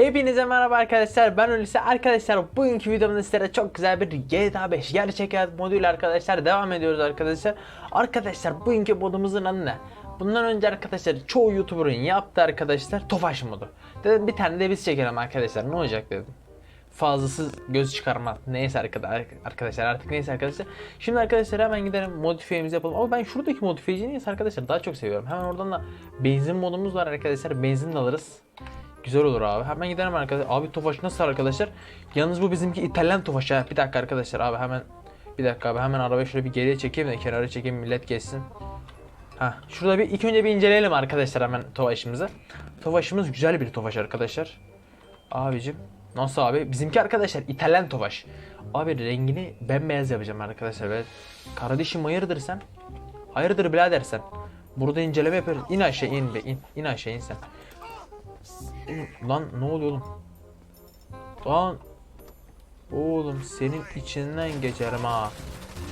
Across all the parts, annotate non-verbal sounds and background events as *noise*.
Hepinize merhaba arkadaşlar ben Hulusi. Arkadaşlar bugünkü videomda sizlere çok güzel bir GTA 5 gerçek hayat moduyla arkadaşlar devam ediyoruz arkadaşlar. Arkadaşlar bugünkü modumuzun adı ne? Bundan önce arkadaşlar çoğu youtuber'ın yaptığı arkadaşlar Tofaş modu. Dedim bir tane de biz çekelim arkadaşlar ne olacak dedim. Fazlası göz çıkarma neyse arkada- arkadaşlar artık neyse arkadaşlar. Şimdi arkadaşlar hemen gidelim modifiyemizi yapalım. Ama ben şuradaki modifiyeci neyse arkadaşlar daha çok seviyorum. Hemen oradan da benzin modumuz var arkadaşlar benzin alırız Güzel olur abi. Hemen gidelim arkadaşlar. Abi Tofaş nasıl arkadaşlar? Yalnız bu bizimki İtalyan Tofaş ha. Bir dakika arkadaşlar abi hemen bir dakika abi hemen arabayı şöyle bir geriye çekeyim de kenara çekeyim millet geçsin. Ha şurada bir ilk önce bir inceleyelim arkadaşlar hemen Tofaş'ımızı. Tofaş'ımız güzel bir Tofaş arkadaşlar. Abicim nasıl abi? Bizimki arkadaşlar İtalyan Tofaş. Abi rengini bembeyaz yapacağım arkadaşlar. Böyle. Kardeşim hayırdır sen? Hayırdır birader sen? Burada inceleme yapıyoruz. İn aşağı in be in. İn aşağı in sen. Lan ne oluyor oğlum? Lan Oğlum senin içinden geçerim ha.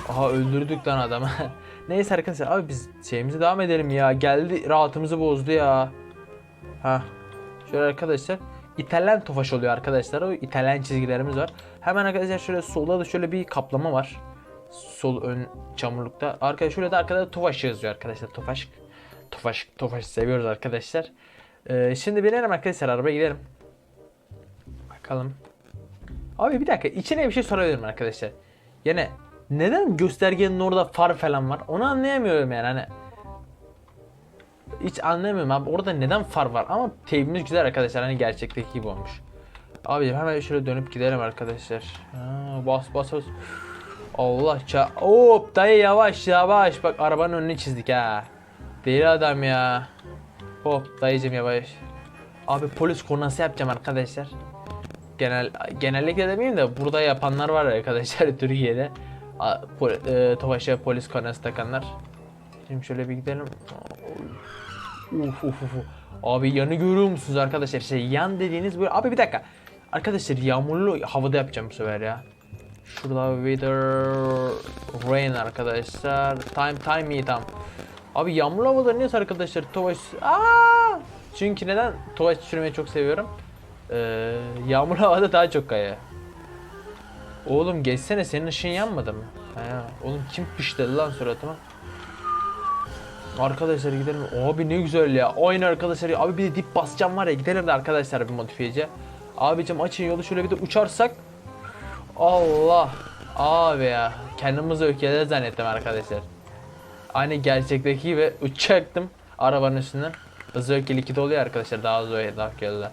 Aha öldürdük lan adamı. *laughs* Neyse arkadaşlar abi biz şeyimize devam edelim ya. Geldi rahatımızı bozdu ya. Ha. Şöyle arkadaşlar İtalyan tofaş oluyor arkadaşlar. O İtalyan çizgilerimiz var. Hemen arkadaşlar şöyle solda da şöyle bir kaplama var. Sol ön çamurlukta. Arkadaşlar şöyle de arkada tofaş yazıyor arkadaşlar. Tofaş. Tofaş. Tofaş seviyoruz arkadaşlar. Ee, şimdi binelim arkadaşlar arabaya gidelim. Bakalım. Abi bir dakika içine bir şey sorabilirim arkadaşlar. Yani neden göstergenin orada far falan var? Onu anlayamıyorum yani hani. Hiç anlayamıyorum abi orada neden far var ama teybimiz güzel arkadaşlar hani gerçekteki gibi olmuş. Abi hemen şöyle dönüp gidelim arkadaşlar. Ha, bas bas bas. Allah ça. Hop dayı yavaş yavaş bak arabanın önünü çizdik ha. Deli adam ya. Hop dayıcım yavaş. Abi polis kornası yapacağım arkadaşlar. Genel genellikle demeyeyim de burada yapanlar var arkadaşlar *laughs* Türkiye'de. A- pol- e, Tofaş'a polis kornası takanlar. Şimdi şöyle bir gidelim. Uf uf uf. Abi yanı görüyor musunuz arkadaşlar? Şey yan dediğiniz böyle. Abi bir dakika. Arkadaşlar yağmurlu havada yapacağım bu sefer ya. Şurada weather rain arkadaşlar. Time time me tam. Abi yağmurlu havada niye arkadaşlar Tofaş... Aa! Çünkü neden? Tofaş sürmeyi çok seviyorum. Ee, yağmurlu havada daha çok kaya. Oğlum geçsene senin ışığın yanmadı mı? Ha, oğlum kim pışladı lan suratıma? Arkadaşlar gidelim. Abi ne güzel ya. Aynı arkadaşlar. Abi bir de dip basacağım var ya. Gidelim de arkadaşlar bir modifiyece. Abicim açın yolu şöyle bir de uçarsak. Allah. Abi ya. Kendimizi ülkede zannettim arkadaşlar. Aynı gerçekteki gibi uçacaktım arabanın üstünden. Hızlı öfkeli 2'de oluyor arkadaşlar daha hızlı öfkeli.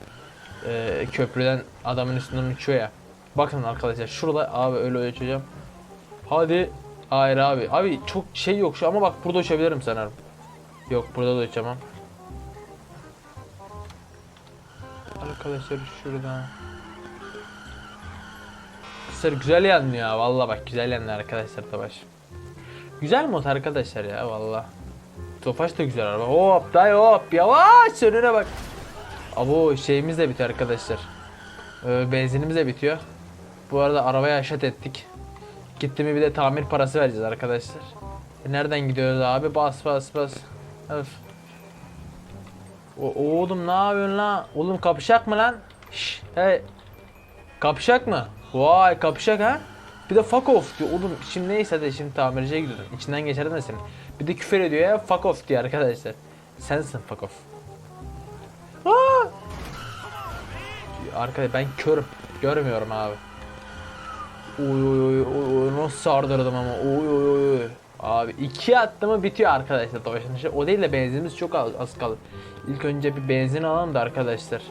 Ee, köprüden adamın üstünden uçuyor ya. Bakın arkadaşlar şurada abi öyle uçacağım. Hadi. Hayır abi. Abi çok şey yok şu ama bak burada uçabilirim sanırım. Yok burada da uçamam. Arkadaşlar şuradan. Arkadaşlar güzel yandı ya valla bak güzel yandı arkadaşlar Tofaş. Güzel mod arkadaşlar ya valla. Tofaş da güzel araba. Hop dayı hop yavaş önüne bak. Abo şeyimiz de bitiyor arkadaşlar. Ee, benzinimiz de bitiyor. Bu arada arabaya aşat ettik. Gitti mi bir de tamir parası vereceğiz arkadaşlar. E, nereden gidiyoruz abi? Bas bas bas. Öf. O, oğlum ne yapıyorsun lan? Oğlum kapışak mı lan? Şş, hey. Kapışak mı? Vay kapışak ha? Bir de fuck off diyor. Oğlum şimdi neyse de şimdi tamirciye gidiyorum. İçinden geçerdim de senin. Bir de küfür ediyor ya fuck off diyor arkadaşlar. Sensin fuck off. Aa! Arkadaş ben körüm. Görmüyorum abi. Oy oy oy oy oy nasıl sardırdım ama oy oy oy. Abi iki attı mı bitiyor arkadaşlar Tofaş'ın işi. O değil de benzinimiz çok az, az kaldı. İlk önce bir benzin alalım da arkadaşlar.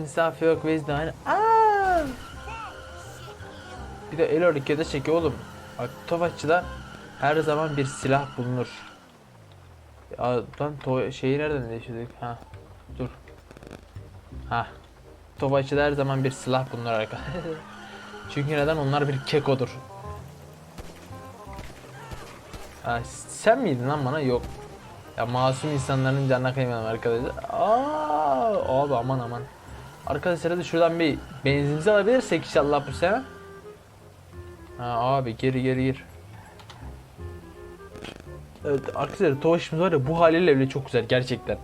İnsaf yok hani. Aa! Bir de el harekete çekiyor oğlum. Tofaşçıda her zaman bir silah bulunur. Ya lan to şeyi nereden değiştirdik? Ha. Dur. Ha. Tofaşçıda her zaman bir silah bulunur arkadaşlar. *laughs* Çünkü neden? Onlar bir kekodur. Ha, sen miydin lan bana? Yok. Ya masum insanların canına kıymayalım arkadaşlar. Aa, abi aman aman. Arkadaşlar hadi şuradan bir benzinimizi alabilirsek inşallah bu sene. Ha abi geri geri gir. Evet arkadaşlar Tofaş'ımız var ya bu haliyle bile çok güzel gerçekten.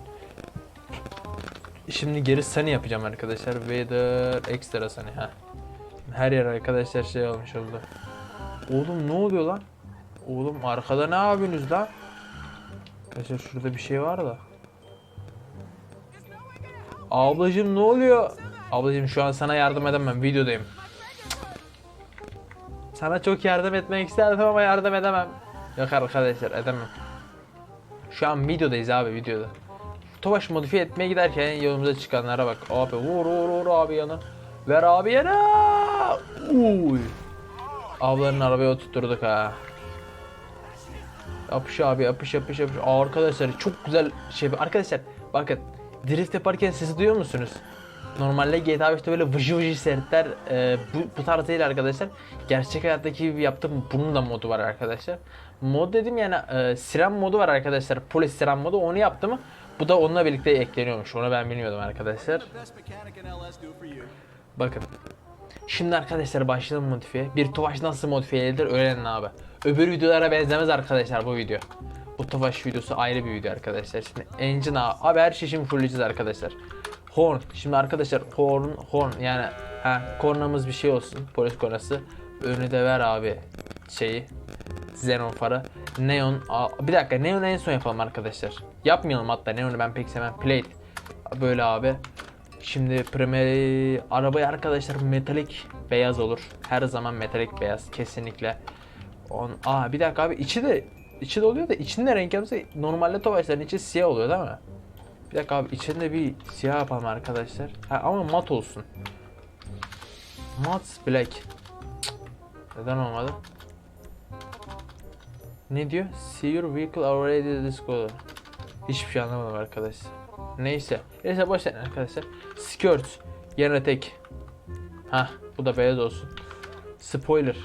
Şimdi geri Sunny yapacağım arkadaşlar. Vader ekstra Sunny. Ha. Her yer arkadaşlar şey olmuş oldu. Oğlum ne oluyor lan? Oğlum arkada ne yapıyorsunuz lan? Arkadaşlar şurada bir şey var da. Ablacım ne oluyor? Ablacım şu an sana yardım edemem. Videodayım. Sana çok yardım etmek isterdim ama yardım edemem. Yok arkadaşlar edemem. Şu an videodayız abi videoda. Tofaş modifiye etmeye giderken yolumuza çıkanlara bak. Abi vur vur vur abi yana. Ver abi yana. Uy. Ablanın arabaya oturtturduk ha. Yapış abi yapış yapış yapış. Arkadaşlar çok güzel şey. Arkadaşlar bakın drift yaparken sesi duyuyor musunuz? Normalde GTA 5'te böyle vıcı vıcı sesler e, bu, bu tarz değil arkadaşlar. Gerçek hayattaki gibi yaptım. Bunun da modu var arkadaşlar. Mod dedim yani e, siren modu var arkadaşlar. Polis siren modu onu yaptım. Bu da onunla birlikte ekleniyormuş. Onu ben bilmiyordum arkadaşlar. Bakın. Şimdi arkadaşlar başlayalım modifiye. Bir Tofaş nasıl modifiye edilir öğrenin abi. Öbür videolara benzemez arkadaşlar bu video. Bu Tofaş videosu ayrı bir video arkadaşlar. Şimdi engine abi, abi her şeyi şimdi fullleyeceğiz arkadaşlar. Horn. Şimdi arkadaşlar horn horn yani ha kornamız bir şey olsun. Polis kornası. Önü de ver abi şeyi. Xenon farı. Neon. Aa, bir dakika Neon en son yapalım arkadaşlar. Yapmayalım hatta Neon'u ben pek sevmem. Plate. Böyle abi. Şimdi primeri arabayı arkadaşlar metalik beyaz olur. Her zaman metalik beyaz kesinlikle. On, aa bir dakika abi içi de içi de oluyor da içinde renk yapsa normalde Tofaşların içi siyah oluyor değil mi? Bir dakika abi içinde bir siyah yapalım arkadaşlar. Ha, ama mat olsun. Mat black. Cık, Neden olmadı? Ne diyor? See your vehicle already color. Hiçbir şey anlamadım arkadaşlar. Neyse. Neyse verin arkadaşlar. Skirt. Yerine tek. Ha, bu da beyaz olsun. Spoiler.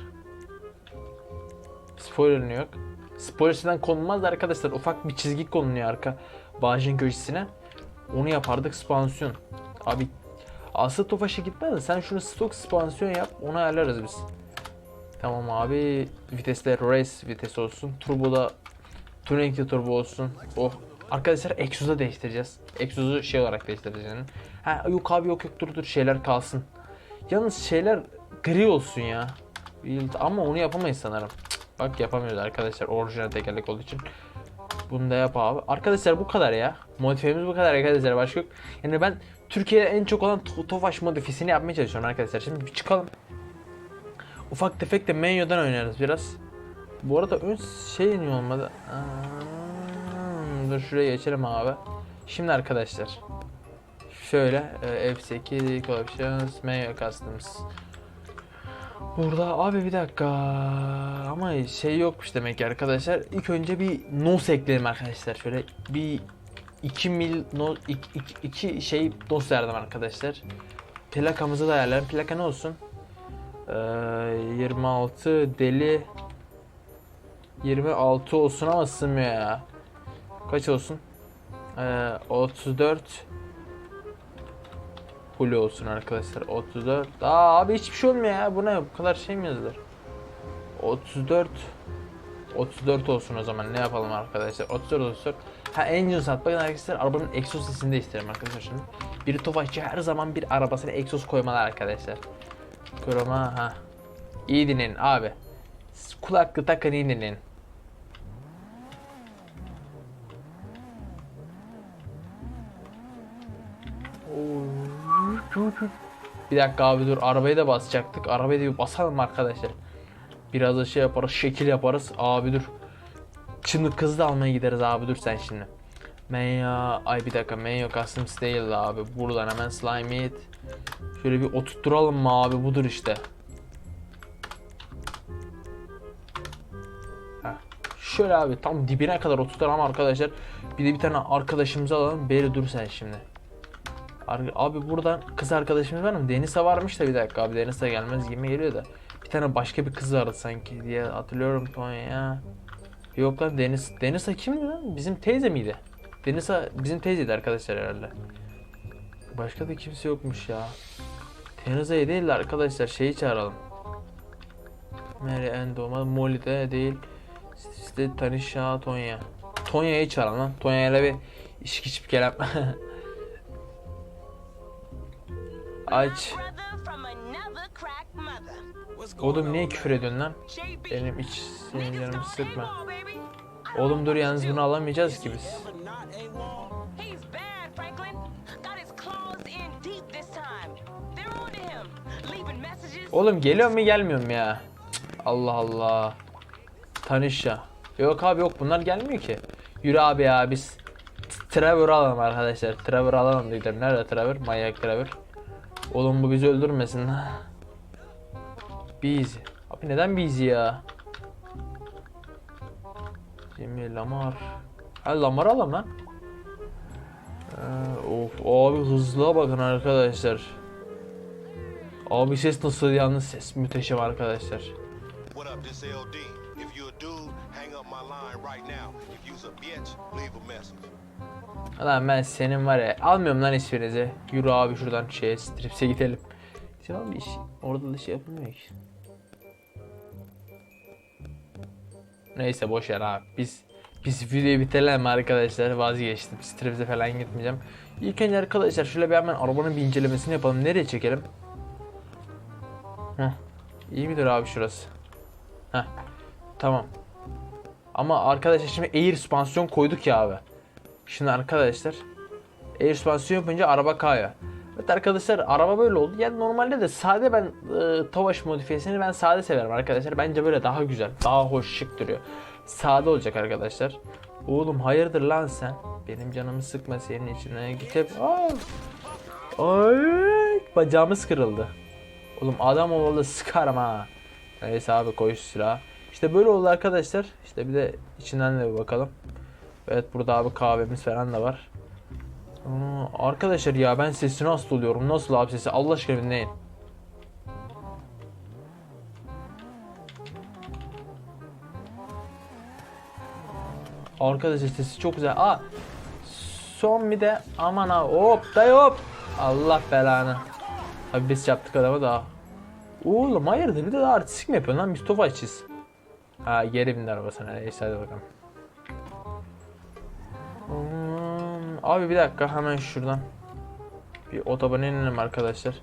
Spoiler yok? Spoiler'sinden konulmaz da arkadaşlar. Ufak bir çizgi konuluyor arka bağcın köşesine. Onu yapardık spansiyon. Abi asıl Tofaş'a gitmez de sen şunu stok spansiyon yap. Onu ayarlarız biz. Tamam abi. Vitesler race vites olsun. Turbo'da tuningli turbo olsun. Oh. Arkadaşlar egzozu değiştireceğiz. Egzozu şey olarak değiştireceğiz. Ha yok abi yok yok dur dur şeyler kalsın. Yalnız şeyler gri olsun ya. Ama onu yapamayız sanırım. Bak yapamıyoruz arkadaşlar orijinal tekerlek olduğu için. Bunu da yap abi. Arkadaşlar bu kadar ya. Modifiyemiz bu kadar arkadaşlar. Başka yok. Yani ben Türkiye'de en çok olan to- Tofaş modifisini yapmaya çalışıyorum arkadaşlar. Şimdi bir çıkalım. Ufak tefek de menüden oynarız biraz. Bu arada ön şey niye olmadı? Aa, dur şuraya geçelim abi. Şimdi arkadaşlar. Şöyle e, F8 Collections Menu Customs. Burada abi bir dakika ama şey yokmuş demek ki arkadaşlar. İlk önce bir nos ekleyelim arkadaşlar. Şöyle bir 2 mil no 2 şey nos verdim arkadaşlar. Plakamızı da ayarlayalım. Plaka ne olsun? Ee, 26 deli 26 olsun ama sığmıyor ya. Kaç olsun? Ee, 34 Hulu olsun arkadaşlar. 34. Aa abi hiçbir şey olmuyor ya. Bu ne? Bu kadar şey mi yazılır? 34 34 olsun o zaman. Ne yapalım arkadaşlar? 34 34. Ha engine sat. Bakın arkadaşlar arabanın egzoz sesini de isterim arkadaşlar şimdi. Bir tofaşçı her zaman bir arabasına egzoz koymalı arkadaşlar. Kroma ha. İyi dinleyin abi. Kulaklığı takın iyi dinleyin. Bir dakika abi dur arabayı da basacaktık. Arabayı da bir basalım arkadaşlar. Biraz da şey yaparız, şekil yaparız. Abi dur. Çınlık kızı da almaya gideriz abi dur sen şimdi. Menyo, ay bir dakika Menyo Customs değil abi. Buradan hemen Slime It. Şöyle bir oturtturalım mı abi budur işte. Şöyle abi tam dibine kadar oturtalım arkadaşlar. Bir de bir tane arkadaşımızı alalım. Beri dur sen şimdi. Abi buradan kız arkadaşımız var mı? Denisa varmış da bir dakika abi Denisa gelmez gibi geliyor da. Bir tane başka bir kız vardı sanki diye hatırlıyorum Tonya. Yok lan Deniz. Denisa kimdi lan? Bizim teyze miydi? Denisa bizim teyzeydi arkadaşlar herhalde. Başka da kimse yokmuş ya. Tenisa'yı değil de arkadaşlar şeyi çağıralım. Mary Ann Doma, Molly de değil. İşte Tanisha, Tonya. Tonya'yı çağıralım lan. Tonya'yla bir içki içip gelen. *laughs* Aç. Oğlum niye küfür ediyorsun lan? Benim senin canımı sıkma. Oğlum dur yalnız bunu alamayacağız ki biz. Oğlum geliyor mu gelmiyor mu ya? Allah Allah. Tanış ya. Yok abi yok bunlar gelmiyor ki. Yürü abi ya biz Trevor alalım arkadaşlar. Trevor alalım dedim. Nerede Trevor? Manyak Trevor. Oğlum bu bizi öldürmesin. Biz. Abi neden biz ya? Jimmy Lamar. Ha Lamar alalım lan. Ee, of abi hızlığa bakın arkadaşlar. Abi ses nasıl yalnız ses müteşem arkadaşlar. What up, this LD? If you a dude, hang up my line right now. If you's a bitch, leave a message. Lan ben senin var ya almıyorum lan isminizi. Yürü abi şuradan şeye stripse gidelim. Şimdi abi iş, orada da şey yapılmıyor ki. Neyse boş ver abi. Biz biz videoyu bitirelim arkadaşlar. Vazgeçtim. Stripse falan gitmeyeceğim. İlk önce arkadaşlar şöyle bir hemen arabanın bir incelemesini yapalım. Nereye çekelim? Heh. İyi midir abi şurası? Heh. Tamam. Ama arkadaşlar şimdi air süspansiyon koyduk ya abi. Şimdi arkadaşlar air süspansiyon yapınca araba kayıyor. Evet arkadaşlar araba böyle oldu. Yani normalde de sade ben e, Tofaş modifiyesini ben sade severim arkadaşlar. Bence böyle daha güzel, daha hoş, şık duruyor. Sade olacak arkadaşlar. Oğlum hayırdır lan sen? Benim canımı sıkma senin içine. Git hep. Ay, bacağımız kırıldı. Oğlum adam ovalı sıkarım ha. Neyse abi koy şu silahı. İşte böyle oldu arkadaşlar. İşte bir de içinden de bir bakalım. Evet burada abi kahvemiz falan da var. Aa, arkadaşlar ya ben sesini hasta oluyorum. Nasıl abi sesi? Allah aşkına dinleyin. Arkadaşlar sesi çok güzel. Aa son bir de aman ha hop da hop. Allah belanı. Abi biz yaptık adamı da. Oğlum hayırdır bir de daha artistik mi yapıyorsun lan biz tofaşçıyız. Ha geri bindi arabasına neyse hadi bakalım. Abi bir dakika hemen şuradan. Bir otobana inelim arkadaşlar.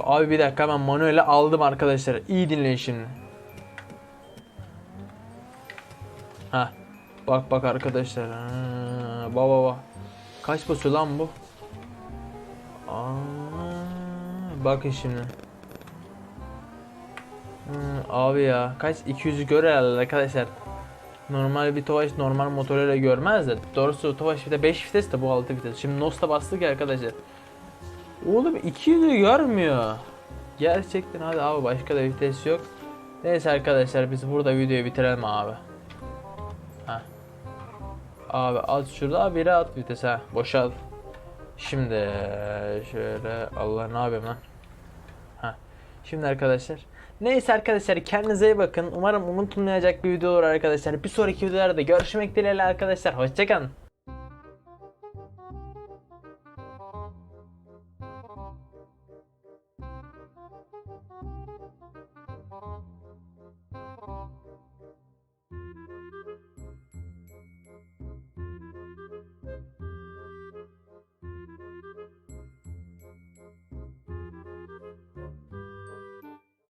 Abi bir dakika hemen manuele aldım arkadaşlar. İyi dinleyin şimdi. Ha. Bak bak arkadaşlar. Ha, baba baba. Kaç basıyor lan bu? Aa, bakın şimdi. Hı, abi ya kaç 200'ü gör herhalde arkadaşlar. Normal bir Tofaş normal motoruyla görmez de. Doğrusu Tofaş bir de 5 vites de bu 6 vites. Şimdi Nost'a bastık ya arkadaşlar. Oğlum 200'ü görmüyor. Gerçekten hadi abi başka da vites yok. Neyse arkadaşlar biz burada videoyu bitirelim abi. Heh. Abi at şurada biri at vites ha. Boşalt. Şimdi şöyle Allah ne yapayım lan? Ha. Şimdi arkadaşlar. Neyse arkadaşlar kendinize iyi bakın. Umarım unutulmayacak bir video olur arkadaşlar. Bir sonraki videolarda görüşmek dileğiyle arkadaşlar. Hoşçakalın.